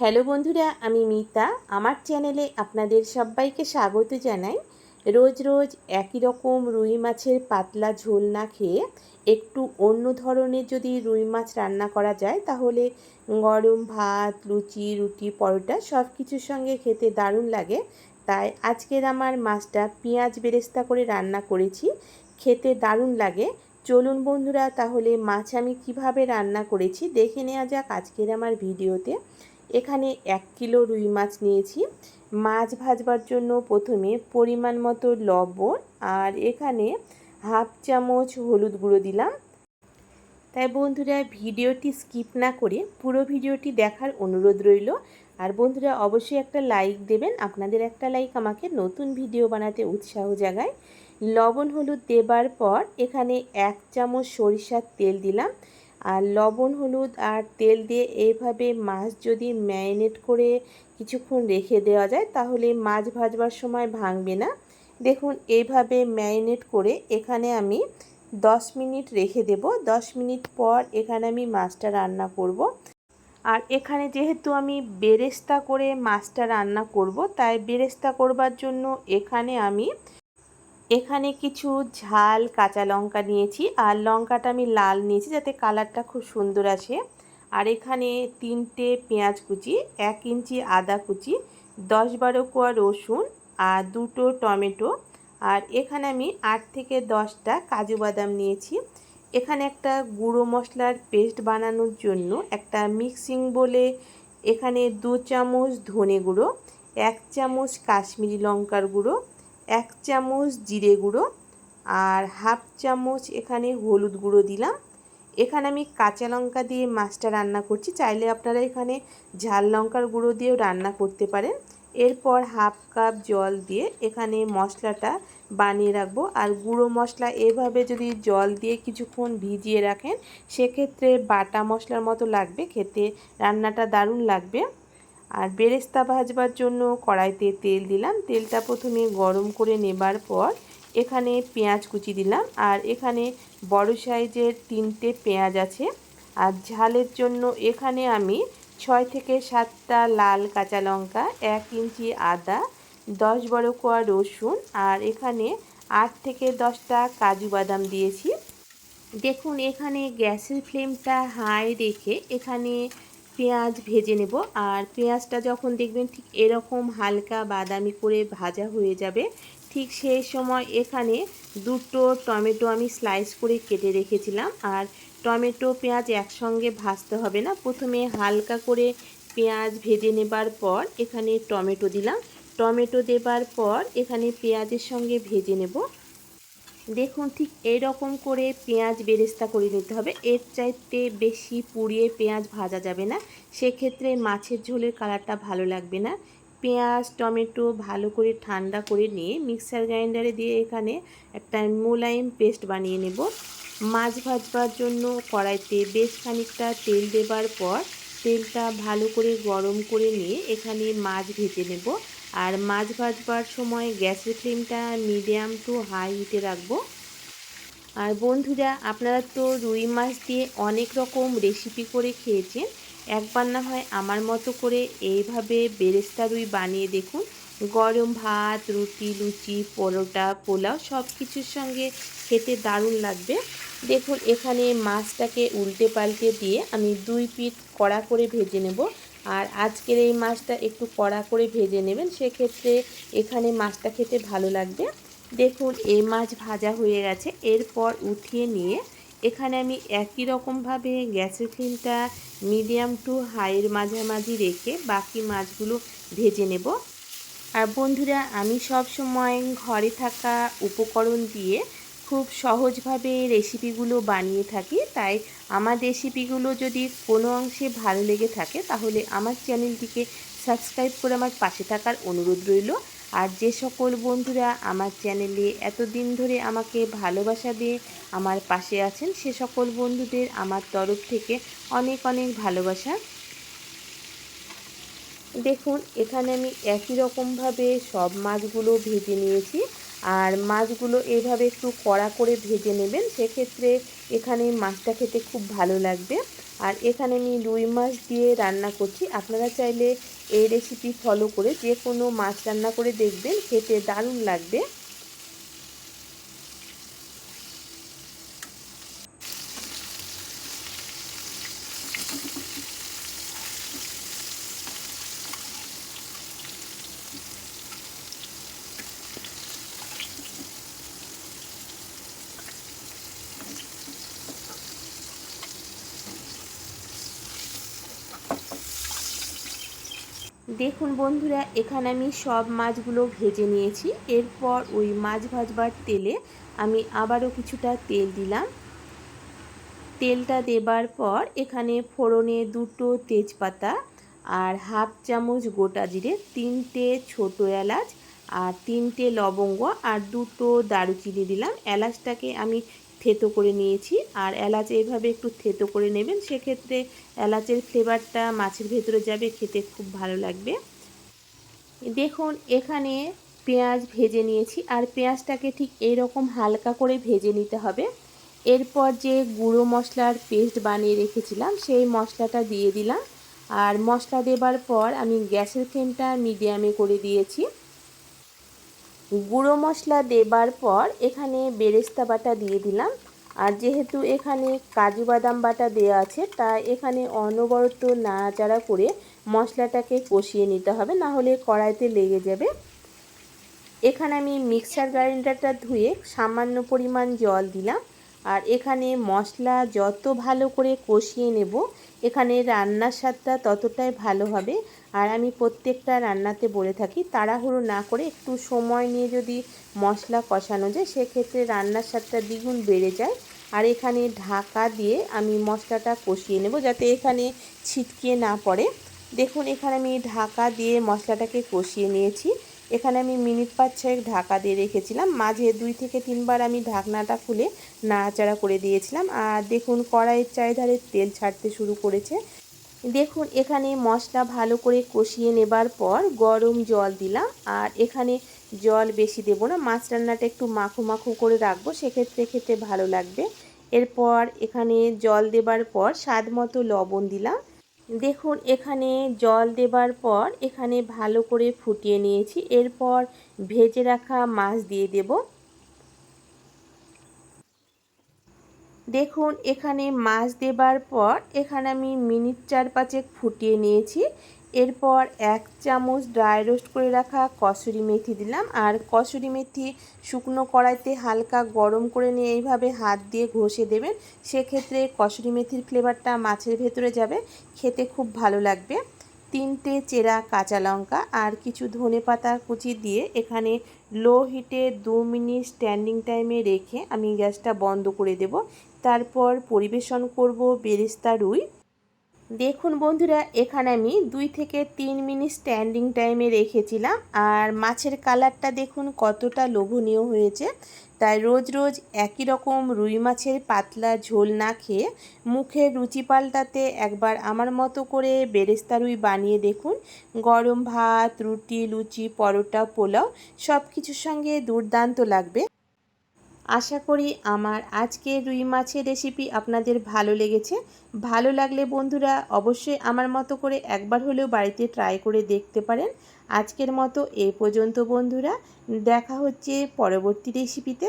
Hello বন্ধুরা, আমি মিতা। আমার চ্যানেলে আপনাদের সবাইকে স্বাগত জানাই। রোজ রোজ একই রকম রুই মাছের পাতলা ঝোল না খেয়ে একটু অন্য ধরনের যদি রুই মাছ রান্না করা যায়, তাহলে গরম ভাত, লুচি, রুটি, পরোটা সব কিছুর সঙ্গে খেতে দারুণ লাগে। তাই আজকের আমার মাছটা পেঁয়াজ বেরেস্তা করে রান্না করেছি। খেতে দারুণ লাগে। চলুন বন্ধুরা, তাহলে মাছ আমি কীভাবে রান্না করেছি দেখে নেওয়া যাক আজকের আমার ভিডিওতে। এখানে এক কিলো রুই মাছ নিয়েছি। মাছ ভাজবার জন্য প্রথমে পরিমাণ মতো লবণ আর এখানে হাফ চামচ হলুদ গুঁড়ো দিলাম। তাই বন্ধুরা ভিডিওটি স্কিপ না করে পুরো ভিডিওটি দেখার অনুরোধ রইল। আর বন্ধুরা অবশ্যই একটা লাইক দেবেন, আপনাদের একটা লাইক আমাকে নতুন ভিডিও বানাতে উৎসাহ জাগায়। লবণ হলুদ দেবার পর এখানে এক চামচ সরিষার তেল দিলাম। আর লবণ, হলুদ আর তেল দিয়ে এইভাবে মাছ যদি ম্যারিনেট করে কিছুক্ষণ রেখে দেওয়া যায়, তাহলে মাছ ভাজবার সময় ভাঙবে না। দেখুন, এইভাবে ম্যারিনেট করে এখানে আমি 10 মিনিট রেখে দেব। 10 মিনিট পর এখানে আমি মাছটা রান্না করব। আর এখানে যেহেতু আমি বেরেস্তা করে মাছটা রান্না করব, তাই বেরেস্তা করবার জন্য এখানে আমি এখানে কিছু ঝাল কাঁচা লঙ্কা নিয়েছি, আর লঙ্কাটা আমি লাল নিয়েছি যাতে কালারটা খুব সুন্দর আসে। আর এখানে তিনটে পেঁয়াজ কুচি, এক ইঞ্চি আদা কুচি, দশ বারো কোয়া রসুন, আর দুটো টমেটো। আর এখানে আমি আট থেকে দশটা কাজু বাদাম নিয়েছি। এখানে একটা গুঁড়ো মশলার পেস্ট বানানোর জন্য একটা মিক্সিং বলে এখানে দু চামচ ধনে গুঁড়ো, এক চামচ কাশ্মীরি লঙ্কার গুঁড়ো এক চামচ জিরে গুঁড়ো আর হাফ চামচ এখানে হলুদ গুঁড়ো দিলাম। এখানে আমি কাঁচা লঙ্কা দিয়ে মাছটা রান্না করছি। চাইলে আপনারা এখানে ঝাল লঙ্কার গুঁড়ো দিয়েও রান্না করতে পারেন। এরপর হাফ কাপ জল দিয়ে এখানে মশলাটা বানিয়ে রাখব। আর গুঁড়ো মশলা এভাবে যদি জল দিয়ে কিছুক্ষণ ভিজিয়ে রাখেন, সেক্ষেত্রে বাটা মশলার মতো লাগবে, খেতে রান্নাটা দারুণ লাগবে। আর বেরেস্তা ভাজবার জন্য কড়াইতে তেল দিলাম। তেলটা প্রথমে গরম করে নেবার পর এখানে পেঁয়াজ কুচি দিলাম। আর এখানে বড় সাইজের তিনটে পেঁয়াজ আছে। আর ঝালের জন্য এখানে আমি ছয় থেকে সাতটা লাল কাঁচা লঙ্কা, এক ইঞ্চি আদা, দশ বড় কোয়া রসুন আর এখানে আট থেকে দশটা কাজু বাদাম দিয়েছি। দেখুন, এখানে গ্যাসের ফ্লেমটা হাই রেখে এখানে পেঁয়াজ ভেজে নেব। আর পেঁয়াজটা যখন দেখবেন ঠিক এরকম হালকা বাদামি করে ভাজা হয়ে যাবে, ঠিক সেই সময় এখানে দুটো টমেটো আমি স্লাইস করে কেটে রেখেছিলাম। আর টমেটো, পেঁয়াজ একসঙ্গে ভাজতে হবে না। প্রথমে হালকা করে পেঁয়াজ ভেজে নেবার পর এখানে টমেটো দিলাম। টমেটো দেবার পর এখানে পেঁয়াজের সঙ্গে ভেজে নেব। দেখুন, ঠিক এই রকম করে পেঁয়াজ বেরেস্তা করে নিতে হবে। এর চাইতে বেশি পুড়িয়ে পেঁয়াজ ভাজা যাবে না। সেক্ষেত্রে মাছের ঝোলের কালারটা ভালো লাগবে না। পেঁয়াজ, টমেটো ভালো করে ঠান্ডা করে নিয়ে মিক্সার গ্রাইন্ডারে দিয়ে এখানে একটা মোলায়েম পেস্ট বানিয়ে নেব। মাছ ভাজবার জন্য কড়াইতে বেশ খানিকটা তেল দেবার পর তেলটা ভালো করে গরম করে নিয়ে এখানে মাছ ভেজে নেব। আর মাছ ভাজবার সময় গ্যাসের ফ্লেমটা মিডিয়াম টু হাই হিটে রাখব। আর বন্ধুরা, আপনারা তো রুই মাছ দিয়ে অনেক রকম রেসিপি করে খেয়েছেন। একবার না হয় আমার মতো করে এইভাবে বেরেস্তা রুই বানিয়ে দেখুন। গরম ভাত, রুটি, লুচি, পরোটা, পোলাও সব কিছুর সঙ্গে খেতে দারুণ লাগবে। দেখুন, এখানে মাছটাকে উল্টে পাল্টে দিয়ে আমি দুই পিঠ কড়া করে ভেজে নেব। আর আজকের এই মাছটা একটু কড়া করে ভেজে নেবেন, সেক্ষেত্রে এখানে মাছটা খেতে ভালো লাগবে। দেখুন, এই মাছ ভাজা হয়ে গেছে। এরপর উঠিয়ে নিয়ে এখানে আমি একই রকমভাবে গ্যাসের ফ্লেমটা মিডিয়াম টু হাইয়ের মাঝামাঝি রেখে বাকি মাছগুলো ভেজে নেব। আর বন্ধুরা, আমি সব সময় ঘরে থাকা উপকরণ দিয়ে খুব সহজভাবে রেসিপিগুলো বানিয়ে থাকি। তাই আমার রেসিপিগুলো যদি কোনো অংশে ভালো লেগে থাকে, তাহলে আমার চ্যানেলটিকে সাবস্ক্রাইব করে আমার পাশে থাকার অনুরোধ রইল। আর যে সকল বন্ধুরা আমার চ্যানেলে এতদিন ধরে আমাকে ভালোবাসা দিয়ে আমার পাশে আছেন, সে সকল বন্ধুদের আমার তরফ থেকে অনেক অনেক ভালোবাসা। দেখুন, এখানে আমি একই রকমভাবে সব মাছগুলো ভেজে নিয়েছি। আর মাছগুলো এইভাবে একটু কড়া করে ভেজে নেবেন, সেক্ষেত্রে এখানে মাছটা খেতে খুব ভালো লাগবে। আর এখানে আমি রুই মাছ দিয়ে রান্না করছি। আপনারা চাইলে এই রেসিপি ফলো করে যে কোনো মাছ রান্না করে দেখবেন, খেতে দারুণ লাগবে। দেখুন বন্ধুরা, এখানে আমি সব মাছগুলো ভেজে নিয়েছি। এরপর ওই মাছ ভাজবার তেলে আমি আবারও কিছুটা তেল দিলাম। তেলটা দেবার পর এখানে ফোড়নে দুটো তেজপাতা আর হাফ চামচ গোটা জিরে, তিনটে ছোট এলাচ আর তিনটে লবঙ্গ আর দুটো দারুচিনি দিলাম। এলাচটাকে আমি থেতো করে নিয়েছি। আর এলাচ এইভাবে একটু থেতো করে নেবেন, সেক্ষেত্রে এলাচের ফ্লেভারটা মাছের ভেতরে যাবে, খেতে খুব ভালো লাগবে। দেখুন, এখানে পেঁয়াজ ভেজে নিয়েছি, আর পেঁয়াজটাকে ঠিক এইরকম হালকা করে ভেজে নিতে হবে। এরপর যে গুঁড়ো মশলার পেস্ট বানিয়ে রেখেছিলাম, সেই মশলাটা দিয়ে দিলাম। আর মশলা দেবার পর আমি গ্যাসের ফ্লেমটা মিডিয়ামে করে দিয়েছি। গুঁড়ো মশলা দেবার পর এখানে বেরেস্তা বাটা দিয়ে দিলাম। আর যেহেতু এখানে কাজু বাদাম বাটা দেওয়া আছে তাই এখানে অনবরত নাড়াচাড়া করে মশলাটাকে কষিয়ে নিতে হবে, না হলে কড়াইতে লেগে যাবে। এখানে আমি মিক্সার গ্রাইন্ডারটা ধুয়ে সামান্য পরিমাণ জল দিলাম। আর এখানে মশলা যত ভালো করে কষিয়ে নেব, এখানে রান্নার স্বাদটা ততটাই ভালো হবে। আর আমি প্রত্যেকটা রান্নাতে বলে থাকি, তাড়াহুড়ো না করে একটু সময় নিয়ে যদি মশলা কষানো যায়, সেক্ষেত্রে রান্নার স্বাদটা দ্বিগুণ বেড়ে যায়। আর এখানে ঢাকা দিয়ে আমি মশলাটা কষিয়ে নেব যাতে এখানে ছিটকিয়ে না পড়ে। দেখুন, এখানে আমি ঢাকা দিয়ে মশলাটাকে কষিয়ে নিয়েছি। এখানে আমি মিনিট পাঁচ ছয়েক ঢাকা দিয়ে রেখেছিলাম। মাঝে দুই থেকে তিনবার আমি ঢাকনাটা খুলে নাড়াচাড়া করে দিয়েছিলাম। আর দেখুন, কড়াইয়ের চারিধারে তেল ছাড়তে শুরু করেছে। দেখুন, এখানে মশলা ভালো করে কষিয়ে নেবার পর গরম জল দিলাম। আর এখানে জল বেশি দেবো না, মাছ রান্নাটা একটু মাখো মাখো করে রাখব, সেক্ষেত্রে খেতে ভালো লাগবে। এরপর এখানে জল দেবার পর স্বাদ মতো লবণ দিলাম। দেখুন, এখানে জল দেবার পর এখানে ভালো করে ফুটিয়ে নিয়েছি। এরপর ভেজে রাখা মাছ দিয়ে দেব। দেখুন, এখানে মাছ দেবার পর এখানে আমি মিনিট চার পাঁচেক ফুটিয়ে নিয়েছি। এরপর এক চামচ ড্রাই রোস্ট করে রাখা কসুরি মেথি দিলাম। আর কসুরি মেথি শুকনো কড়াইতে হালকা গরম করে নিয়ে এইভাবে হাত দিয়ে ঘষে দেবেন। সেক্ষেত্রে কসুরি মেথির ফ্লেভারটা মাছের ভেতরে যাবে, খেতে খুব ভালো লাগবে। তিনটে চেরা কাঁচা লঙ্কা আর কিছু ধনে পাতা কুচি দিয়ে এখানে লো হিটে দু মিনিট স্ট্যান্ডিং টাইমে রেখে আমি গ্যাসটা বন্ধ করে দেব। তারপর পরিবেশন করব বেরেস্তা রুই। দেখুন বন্ধুরা, এখানে আমি দুই থেকে তিন মিনিট স্ট্যান্ডিং টাইমে রেখেছিলাম। আর মাছের কালারটা দেখুন কতটা লোভনীয় হয়েছে। তাই রোজ রোজ একই রকম রুই মাছের পাতলা ঝোল না খেয়ে মুখের রুচি পাল্টাতে একবার আমার মতো করে বেরেস্তা রুই বানিয়ে দেখুন। গরম ভাত, রুটি, লুচি, পরোটা, পোলাও সব কিছুর সঙ্গে দুর্দান্ত লাগবে। আশা করি আমার আজকের রুই মাছের রেসিপি আপনাদের ভালো লেগেছে। ভালো লাগলে বন্ধুরা অবশ্যই আমার মতো করে একবার হলেও বাড়িতে ট্রাই করে দেখতে পারেন। আজকের মতো এ পর্যন্ত বন্ধুরা। দেখা হচ্ছে পরবর্তী রেসিপিতে